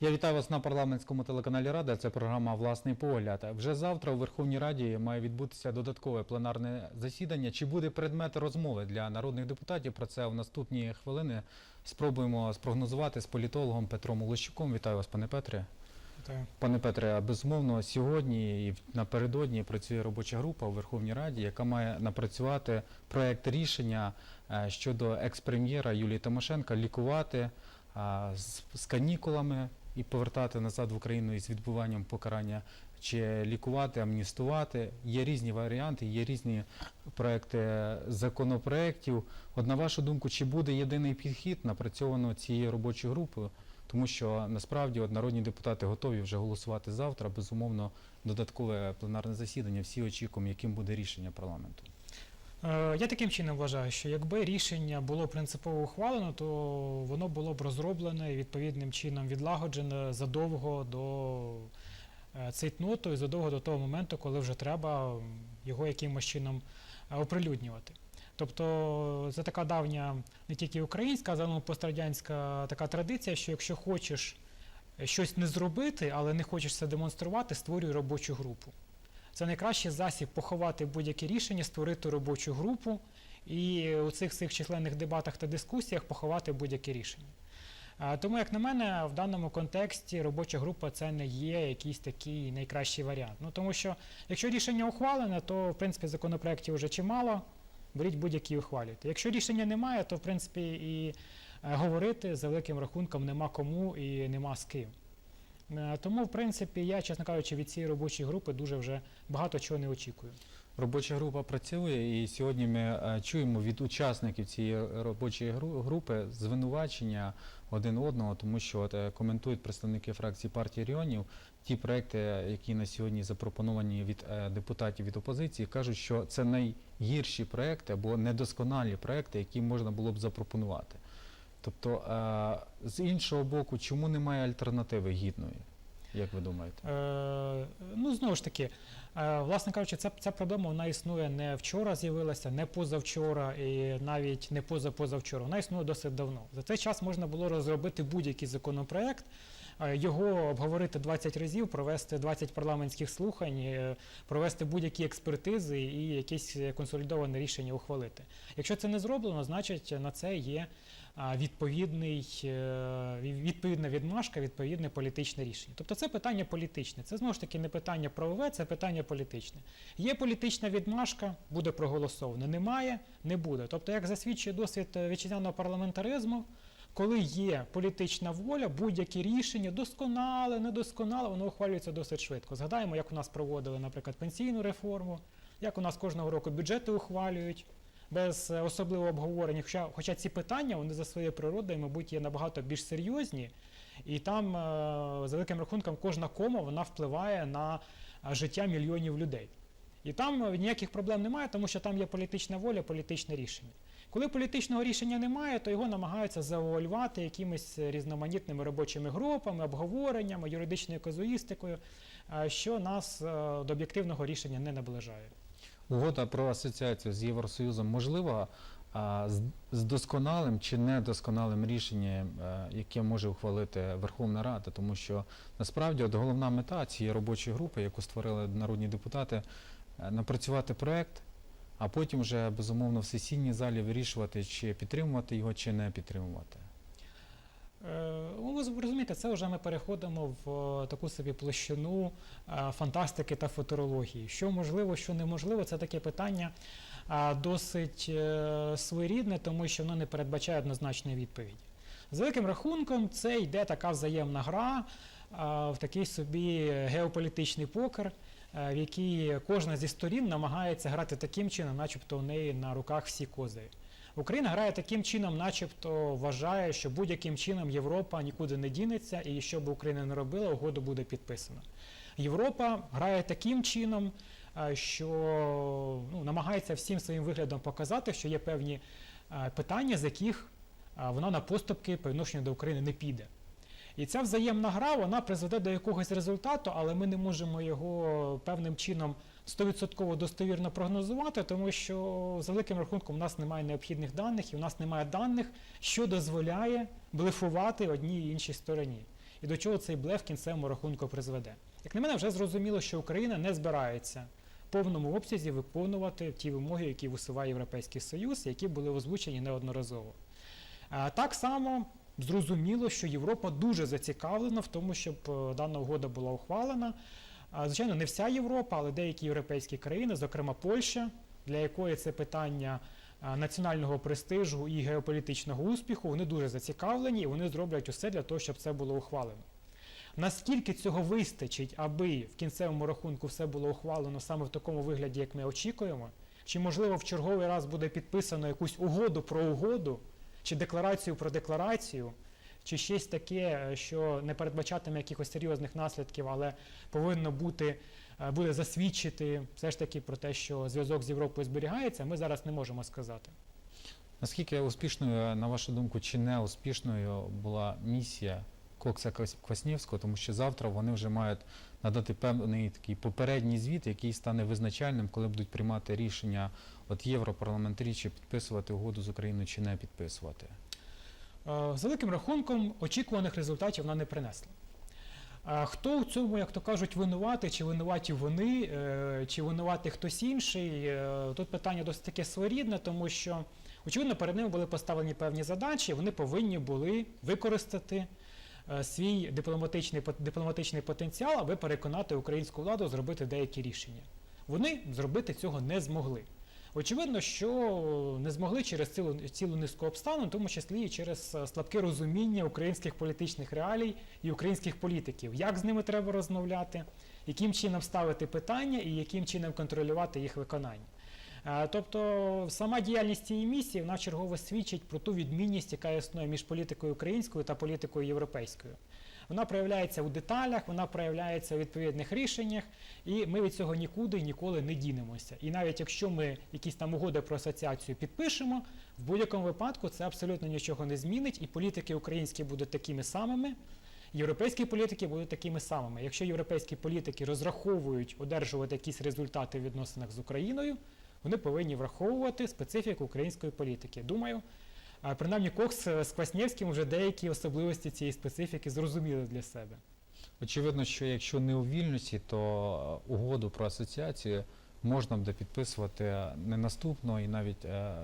Я вітаю вас на парламентському телеканалі Рада. Це програма Власний погляд. Вже завтра у Верховній Раді має відбутися додаткове пленарне засідання. Чи буде предмет розмови для народних депутатів? Про це в наступні хвилини спробуємо спрогнозувати з політологом Петром Олещуком. Вітаю вас, пане Петре. Вітаю. Пане Петре, безумовно, сьогодні і напередодні працює робоча група у Верховній Раді, яка має напрацювати проект рішення е, щодо екс-прем'єра Юлії Тимошенка лікувати з, з канікулами і повертати назад в Україну із відбуванням покарання, чи лікувати, амністувати. Є різні варіанти, є різні проекти законопроєктів. От на вашу думку, чи буде єдиний підхід напрацьовано цією робочою групою? Тому що насправді от народні депутати готові вже голосувати завтра. Безумовно, додаткове пленарне засідання. Всі очікуємо, яким буде рішення парламенту. Е, Я таким чином вважаю, що якби рішення було принципово ухвалено, то воно було б розроблене і відповідним чином відлагоджене задовго до е, цейтноту і задовго до того моменту, коли вже треба його якимось чином е, оприлюднювати. Тобто це така давня не тільки українська, а загалом пострадянська така традиція, що якщо хочеш щось не зробити, але не хочеш це демонструвати, створюй робочу групу. Це найкращий засіб поховати будь-які рішення, створити робочу групу і у цих всіх численних дебатах та дискусіях поховати будь-які рішення. Тому, як на мене, в даному контексті робоча група це не є якийсь такий найкращий варіант. Ну тому що якщо рішення ухвалене, то в принципі законопроєктів вже чимало. Беріть будь-які і ухвалюйте. Якщо рішення немає, то в принципі і е, говорити за великим рахунком нема кому і нема з ким. Е, Тому, в принципі, я, чесно кажучи, від цієї робочої групи дуже вже багато чого не очікую. Робоча група працює, і сьогодні ми е, чуємо від учасників цієї робочої групи звинувачення один одного, тому що от, е, коментують представники фракції партії регіонів ті проекти, які на сьогодні запропоновані від депутатів від опозиції, кажуть, що це найгірші проекти або недосконалі проекти, які можна було б запропонувати. Тобто, е, з іншого боку, чому немає альтернативи гідної? Як ви думаєте? Е, ну, знову ж таки, е, власне кажучи, ця, ця проблема вона існує не вчора з'явилася, не позавчора і навіть не позапозавчора. Вона існує досить давно. За цей час можна було розробити будь-який законопроект, його обговорити 20 разів, провести 20 парламентських слухань, провести будь-які експертизи і якесь консолідоване рішення ухвалити. Якщо це не зроблено, значить на це є відповідний, е, відповідна відмашка, відповідне політичне рішення. Тобто це питання політичне. Це знову ж таки не питання правове, це питання політичне. Є політична відмашка, буде проголосовано. Немає, не буде. Тобто, як засвідчує досвід е, вітчизняного парламентаризму, коли є політична воля, будь-які рішення, досконале, недосконале, воно ухвалюється досить швидко. Згадаємо, як у нас проводили, наприклад, пенсійну реформу, як у нас кожного року бюджети ухвалюють без е, особливого обговорення. Хоча, хоча ці питання вони за своєю природою, мабуть, є набагато більш серйозні, і там, е, за великим рахунком, кожна кома вона впливає на е, життя мільйонів людей. І там ніяких проблем немає, тому що там є політична воля, політичне рішення. Коли політичного рішення немає, то його намагаються завуалювати якимись різноманітними робочими групами, обговореннями, юридичною казуїстикою, що нас до об'єктивного рішення не наближає. Угода про асоціацію з Євросоюзом можлива а, з, з досконалим чи недосконалим рішенням, е, яке може ухвалити Верховна Рада, тому що насправді от головна мета цієї робочої групи, яку створили народні депутати, е, напрацювати проект, а потім вже безумовно в сесійній залі вирішувати, чи підтримувати його, чи не підтримувати. Ви розумієте, це вже ми переходимо в е, таку собі площину е, фантастики та футурології. Що можливо, що неможливо, це таке питання е, досить своєрідне, тому що воно не передбачає однозначної відповіді. З великим рахунком, це йде така взаємна гра, в такий собі геополітичний покер, в якій кожна зі сторін намагається грати таким чином, начебто у неї на руках всі кози. Україна грає таким чином, начебто вважає, що будь-яким чином Європа нікуди не дінеться, і що б Україна не робила, угода буде підписана. Європа грає таким чином, е, що ну, намагається всім своїм виглядом показати, що є певні е, питання, з яких е, вона на поступки по відношенню до України не піде. І ця взаємна гра вона призведе до якогось результату, але ми не можемо його певним чином 100% достовірно прогнозувати, тому що за великим рахунком у нас немає необхідних даних, і у нас немає даних, що дозволяє блефувати одній і іншій стороні. і до чого цей блеф кінцевому рахунку призведе. Як на мене, вже зрозуміло, що Україна не збирається в повному обсязі виконувати ті вимоги, які висуває Європейський Союз, які були озвучені неодноразово. Так само зрозуміло, що Європа дуже зацікавлена в тому, щоб е, дана угода була ухвалена. Звичайно, не вся Європа, але деякі європейські країни, зокрема Польща, для якої це питання національного престижу і геополітичного успіху, вони дуже зацікавлені і вони зроблять усе для того, щоб це було ухвалено. Наскільки цього вистачить, аби в кінцевому рахунку все було ухвалено саме в такому вигляді, як ми очікуємо? Чи можливо в черговий раз буде підписано якусь угоду про угоду, чи декларацію про декларацію, чи щось таке, е, що не передбачатиме якихось серйозних наслідків, але повинно бути, е, буде засвідчити все ж таки про те, що зв'язок з Європою зберігається, ми зараз не можемо сказати. Наскільки успішною, на вашу думку, чи не успішною була місія Кокса Квас- Кваснєвського, тому що завтра вони вже мають надати певний такий попередній звіт, який стане визначальним, коли будуть приймати рішення от європарламентарі, чи підписувати угоду з Україною, чи не підписувати. Е, З великим рахунком очікуваних результатів вона не принесла. А Хто у цьому, як то кажуть, винуватий, чи винуваті вони, е, чи винуватий хтось інший? е, Тут питання досить таке своєрідне, тому що, очевидно, перед ними були поставлені певні задачі, вони повинні були використати свій дипломатичний, дипломатичний потенціал, аби переконати українську владу зробити деякі рішення. Вони зробити цього не змогли. Очевидно, що не змогли через цілу, цілу низку обставин, в тому числі і через е, слабке розуміння українських політичних реалій і українських політиків, як з ними треба розмовляти, яким чином ставити питання і яким чином контролювати їх виконання. Е, Тобто сама діяльність цієї місії вона чергово свідчить про ту відмінність, яка існує між політикою українською та політикою європейською. Вона проявляється у деталях, вона проявляється у відповідних рішеннях, і ми від цього нікуди ніколи не дінемося. І навіть якщо ми якісь там угоди про асоціацію підпишемо, в будь-якому випадку це абсолютно нічого не змінить, і політики українські будуть такими самими. Європейські політики будуть такими самими. Якщо європейські політики розраховують одержувати якісь результати в відносинах з Україною, вони повинні враховувати специфіку української політики. Думаю, принаймні Кокс е, з Кваснєвським вже деякі особливості цієї специфіки зрозуміли для себе. Очевидно, що якщо не у вільності, то е, угоду про асоціацію можна буде підписувати не наступного і навіть е,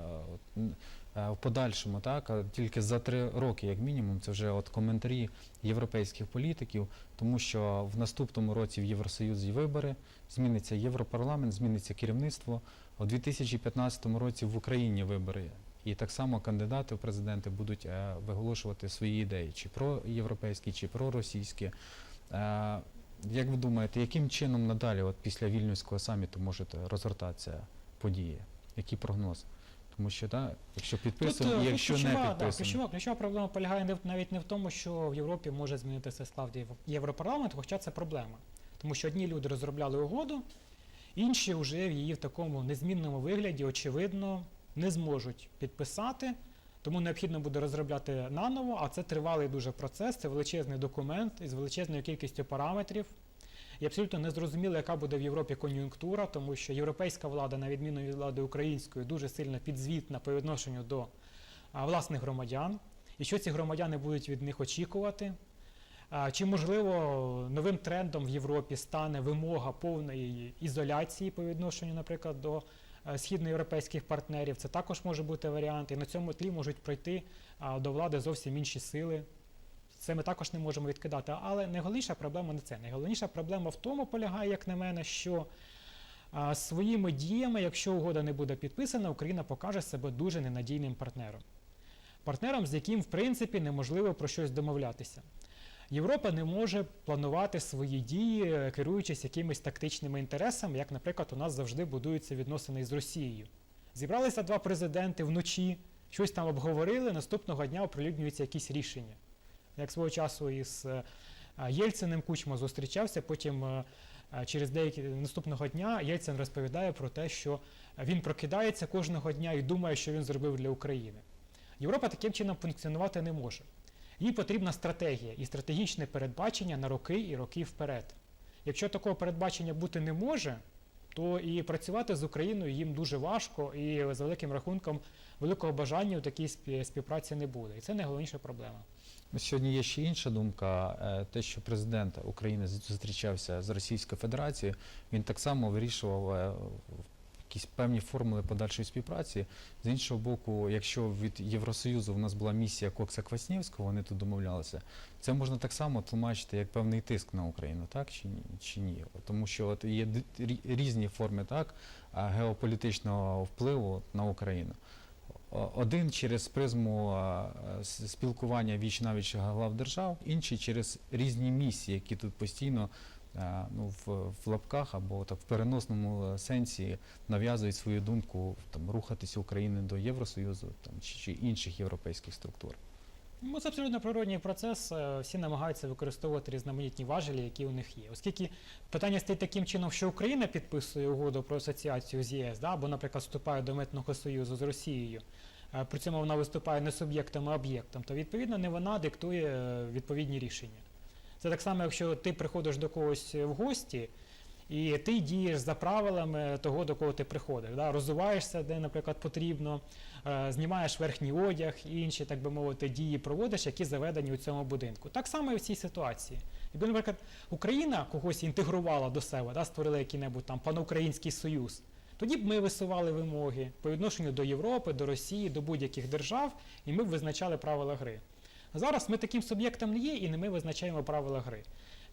в подальшому, так а тільки за три роки, як мінімум, це вже от коментарі європейських політиків, тому що в наступному році в Євросоюзі вибори, зміниться Європарламент, зміниться керівництво. У 2015 році в Україні вибори. І так само кандидати в президенти будуть е, виголошувати свої ідеї, чи про європейські, чи про російські. Е, як ви думаєте, яким чином надалі, от після вільнюського саміту, можуть розгортатися події? Який прогноз? Тому що так, якщо підписуємо, е, і якщо ключова, не да, ключова, ключова проблема полягає не навіть не в тому, що в Європі може змінитися склад Єв- Європарламенту, хоча це проблема. Тому що одні люди розробляли угоду, інші вже в її в такому незмінному вигляді, очевидно, не зможуть підписати. Тому необхідно буде розробляти наново, а це тривалий дуже процес, це величезний документ із величезною кількістю параметрів. І абсолютно не зрозуміло, яка буде в Європі кон'юнктура, тому що європейська влада, на відміну від влади української, дуже сильно підзвітна по відношенню до а, власних громадян. І що ці громадяни будуть від них очікувати? А, Чи можливо новим трендом в Європі стане вимога повної ізоляції по відношенню, наприклад, до східноєвропейських партнерів? Це також може бути варіант. І на цьому тлі можуть прийти а, до влади зовсім інші сили. Це ми також не можемо відкидати. Але найголовніша проблема не це. Найголовніша проблема в тому полягає, як на мене, що своїми діями, якщо угода не буде підписана, Україна покаже себе дуже ненадійним партнером. Партнером, з яким, в принципі, неможливо про щось домовлятися. Європа не може планувати свої дії, е, керуючись якимись тактичними інтересами, як, наприклад, у нас завжди будуються відносини з Росією. Зібралися два президенти вночі, щось там обговорили, наступного дня оприлюднюються якісь рішення. Як свого часу із е, Єльциним Кучма зустрічався, потім е, через деякі наступного дня Єльцин розповідає про те, що він прокидається кожного дня і думає, що він зробив для України. Європа таким чином функціонувати не може. Їй потрібна стратегія і стратегічне передбачення на роки і роки вперед. Якщо такого передбачення бути не може, то і працювати з Україною їм дуже важко, і за великим рахунком великого бажання у такій співпраці не буде. І це найголовніша проблема. Сьогодні є ще інша думка. е, Те, що президент України зустрічався з Російською Федерацією, він так само вирішував е, якісь певні формули подальшої співпраці. З іншого боку, якщо від Євросоюзу в нас була місія Кокса Кваснєвського, вони тут домовлялися. Це можна так само тлумачити як певний тиск на Україну, так чи ні? Чи ні? Тому що от є різні форми так, геополітичного впливу на Україну. Один через призму спілкування віч навіч глав держав, інший через різні місії, які тут постійно ну, в, в лапках або так в переносному е, сенсі нав'язують свою думку там, рухатися України до Євросоюзу там, чи, чи інших європейських структур. Ну, це абсолютно природній процес. е, Всі намагаються використовувати різноманітні важелі, які у них є. Оскільки питання стоїть таким чином, що Україна підписує угоду про асоціацію з ЄС, да, або, наприклад, вступає до митного союзу з Росією, е, при цьому вона виступає не суб'єктом, а об'єктом, то відповідно не вона диктує е, відповідні рішення. Це так само, якщо ти приходиш до когось в гості. І ти дієш за правилами того, до кого ти приходиш. Да? Розуваєшся, де, наприклад, потрібно, е, знімаєш верхній одяг і інші, так би мовити, дії проводиш, які заведені у цьому будинку. Так само і в цій ситуації. Якби, наприклад, Україна когось інтегрувала до себе, да, створила який-небудь там панукраїнський союз, тоді б ми висували вимоги по відношенню до Європи, до Росії, до будь-яких держав, і ми б визначали правила гри. Зараз ми таким суб'єктом не є, і не ми визначаємо правила гри.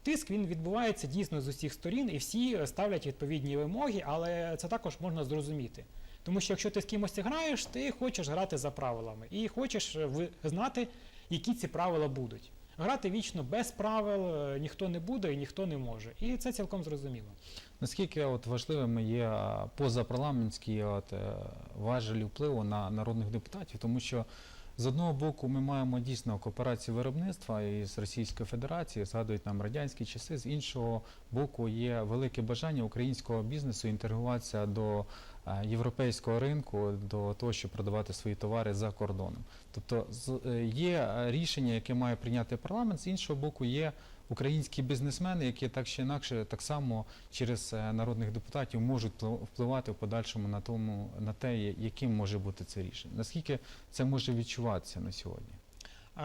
Тиск він відбувається дійсно з усіх сторін, і всі е, ставлять відповідні вимоги, але це також можна зрозуміти. Тому що якщо ти з кимось граєш, ти хочеш грати за правилами і хочеш е, знати, які ці правила будуть. Грати вічно без правил е, ніхто не буде і ніхто не може. І це цілком зрозуміло. Наскільки от важливими є позапарламентські от, е, важелі впливу на народних депутатів, тому що з одного боку ми маємо дійсно кооперацію виробництва із Російською Федерацією, згадують нам радянські часи. З іншого боку, є велике бажання українського бізнесу інтегруватися до е, європейського ринку, до того, щоб продавати свої товари за кордоном. Тобто е, є е, рішення, яке має прийняти парламент, з іншого боку, є українські бізнесмени, які так чи інакше так само через е, народних депутатів можуть впли- впливати в подальшому на тому на те, яким може бути це рішення. Наскільки це може відчуватися на сьогодні?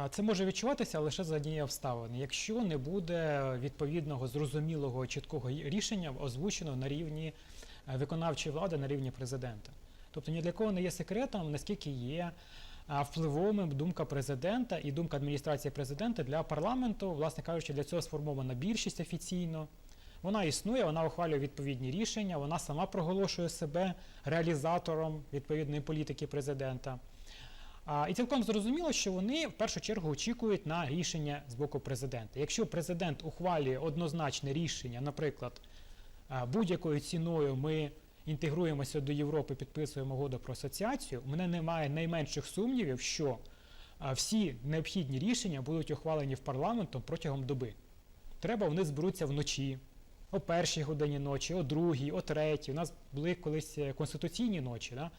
Це може відчуватися лише за однієї обставини. Якщо не буде відповідного зрозумілого чіткого рішення озвученого на рівні е, виконавчої влади, на рівні президента. Тобто ні для кого не є секретом, наскільки є впливовими думка президента і думка адміністрації президента для парламенту, власне кажучи, для цього сформована більшість офіційно. Вона існує, вона ухвалює відповідні рішення, вона сама проголошує себе реалізатором відповідної політики президента. А, і цілком зрозуміло, що вони в першу чергу очікують на рішення з боку президента. Якщо президент ухвалює однозначне рішення, наприклад, будь-якою ціною ми інтегруємося до Європи, підписуємо угоду про асоціацію, у мене немає найменших сумнівів, що всі необхідні рішення будуть ухвалені в парламентом протягом доби. Треба вони зберуться вночі, о першій годині ночі, о другій, о третій. У нас були колись е, конституційні ночі. Да?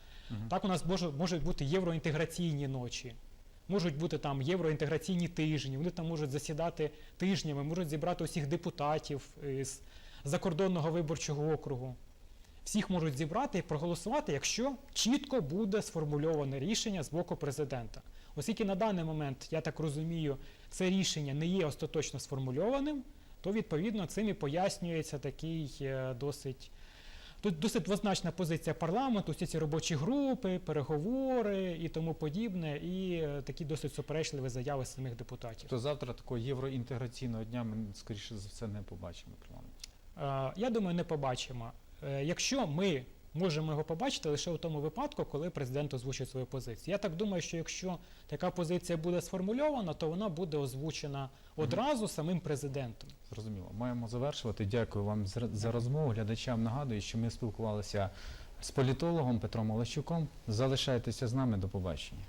Так у нас може, можуть бути євроінтеграційні ночі, можуть бути там євроінтеграційні тижні, вони там можуть засідати тижнями, можуть зібрати усіх депутатів з закордонного виборчого округу. Всіх можуть зібрати і проголосувати, якщо чітко буде сформульоване рішення з боку президента. Оскільки на даний момент, я так розумію, це рішення не є остаточно сформульованим, то відповідно цим і пояснюється такий е, досить Тут досить двозначна позиція парламенту, всі ці робочі групи, переговори і тому подібне, і е, такі досить суперечливі заяви самих депутатів. То завтра такого євроінтеграційного дня ми скоріше за все не побачимо в парламенті. Е, Я думаю, не побачимо. Е, Якщо ми можемо його побачити лише у тому випадку, коли президент озвучить свою позицію. Я так думаю, що якщо така позиція буде сформульована, то вона буде озвучена одразу самим президентом. Зрозуміло. Маємо завершувати. Дякую вам за- за розмову. Глядачам нагадую, що ми спілкувалися з політологом Петром Олещуком. Залишайтеся з нами. До побачення.